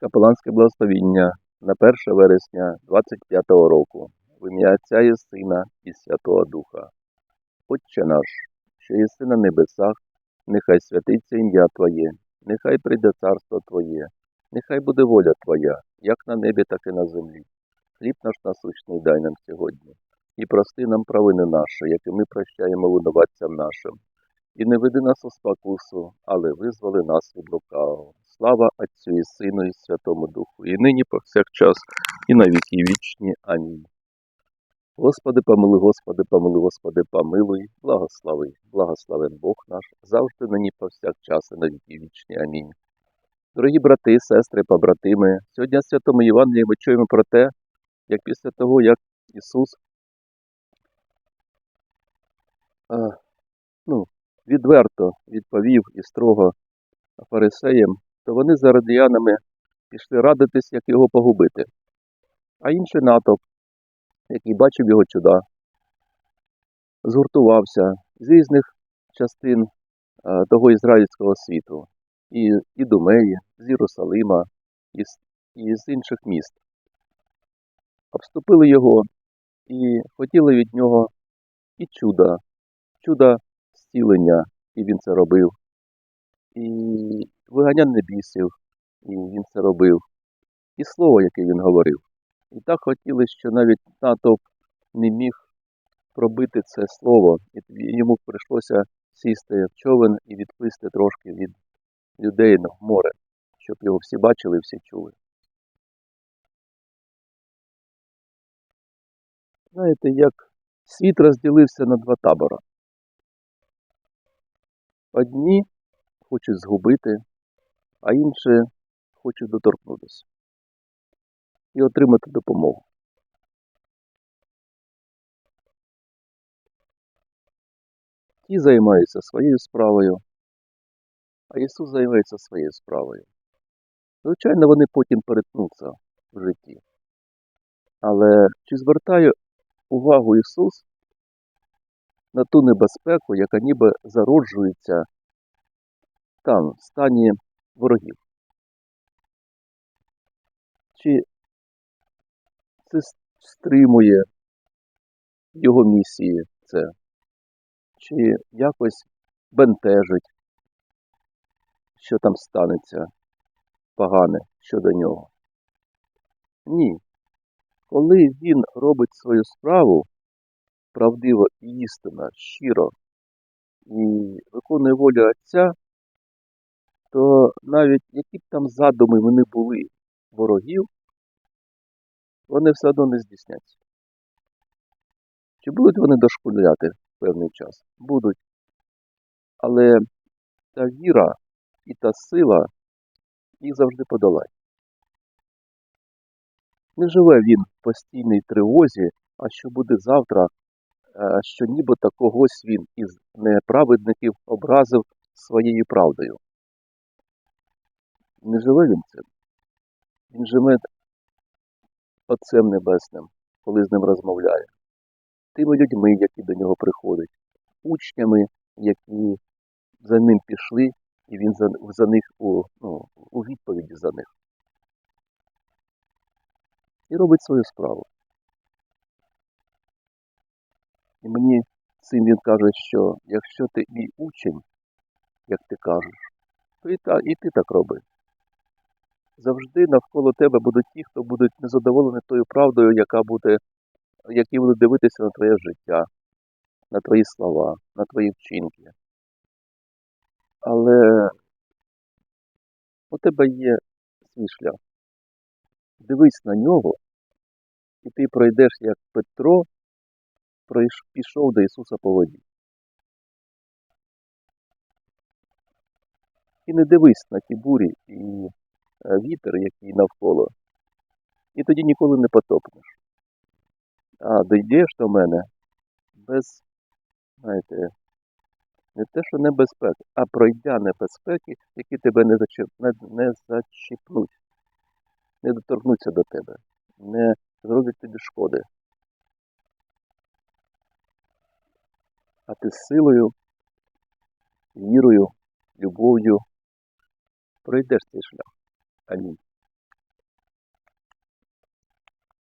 Капеланське благословіння на 1 вересня 25-го року в ім'я Отця і Сина і Святого Духа. Отче наш, що єси на небесах, нехай святиться ім'я Твоє, нехай прийде царство Твоє, нехай буде воля Твоя, як на небі, так і на землі. Хліб наш насущний дай нам сьогодні, і прости нам провини наші, як і ми прощаємо винуватцям нашим. І не веди нас у спокусу, але визволи нас від лукавого. Слава Отцю і Сину і Святому Духу, і нині повсякчас, і на віки вічні. Амінь. Господи, помилуй, Господи, помилуй, Господи, помилуй, благослови, благословен Бог наш, завжди нині повсякчас, і на віки вічні. Амінь. Дорогі брати, сестри, побратими, сьогодні в Святому Євангелії ми чуємо про те, як після того, як Ісус ну, відверто відповів і строго фарисеям, то вони з радіянами пішли радитись, як його погубити. А інший натовп, який бачив його чуда, згуртувався з різних частин того ізраїльського світу, і Ідумеї, з Єрусалима, і і з інших міст. Обступили його і хотіли від нього і чуда, чуда зцілення, і він це робив, і виганяння бісів, і він це робив, і слово, яке він говорив. І так хотіли, що навіть натовп не міг пробити це слово, і йому прийшлося сісти в човен і відплисти трошки від людей на море, щоб його всі бачили всі чули. Знаєте, як світ розділився на два табори. Одні хочуть згубити, а інші хочуть доторкнутися і отримати допомогу. Ті займаються своєю справою, а Ісус займається своєю справою. Звичайно, вони потім перетнуться в житті. Але чи звертає увагу Ісус на ту небезпеку, яка ніби зароджується там, в стані ворогів? Чи це стримує його місії це? Чи якось бентежить, що там станеться погане щодо нього? Ні. Коли він робить свою справу правдиво і істинно, щиро і виконує волю Отця, то навіть які б там задуми вони були ворогів, вони все одно не здійсняться. Чи будуть вони дошкуляти певний час? Будуть. Але та віра і та сила їх завжди подолає. Не живе він в постійній тривозі, а що буде завтра, що нібито когось він із неправедників образив своєю правдою. Не живе він цим. Він живе Отцем Небесним, коли з ним розмовляє, тими людьми, які до нього приходять, учнями, які за ним пішли, і він за, за них у, ну, у відповіді за них. І робить свою справу. І мені цим він каже, що якщо ти мій учень, як ти кажеш, то і, та, і ти так роби. Завжди навколо тебе будуть ті, хто будуть незадоволені тою правдою, яка буде, які будуть дивитися на твоє життя, на твої слова, на твої вчинки. Але у тебе є свій шлях. Дивись на нього, і ти пройдеш, як Петро пішов до Ісуса по воді. І не дивись на ті бурі і вітер, який навколо, і тоді ніколи не потопнеш. А дійдеш до мене без, знаєте, не те, що небезпеки, а пройдя небезпеки, які тебе не, не зачіпнуть, не доторкнуться до тебе, не зроблять тобі шкоди. А ти силою, вірою, любов'ю пройдеш цей шлях. Амінь.